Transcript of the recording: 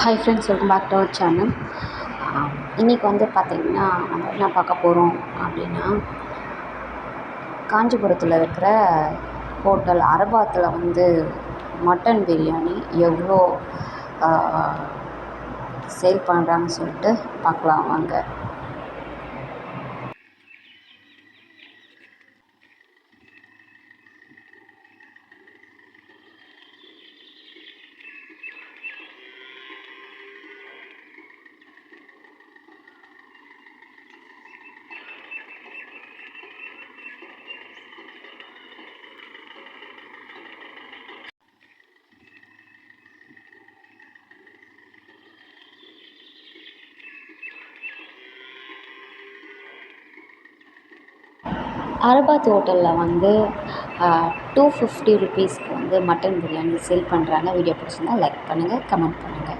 Hi friends welcome back to our channel இன்றைக்கி வந்து பார்த்திங்கன்னா நம்ம என்ன பார்க்க போகிறோம் அப்படின்னா காஞ்சிபுரத்தில் இருக்கிற ஹோட்டல் அரபாத்தில் வந்து மட்டன் பிரியாணி எவ்வளோ சேல் பண்ணுறாங்கன்னு சொல்லிட்டு பார்க்கலாம் வாங்க. அரபாத் ஹோட்டலில் வந்து டூ ஃபிஃப்டி ருபீஸ்க்கு வந்து மட்டன் பிரியாணி சேல் பண்ணுறாங்க வீடியோ பிடிச்சிருந்தா லைக் பண்ணுங்கள் கமெண்ட் பண்ணுங்கள்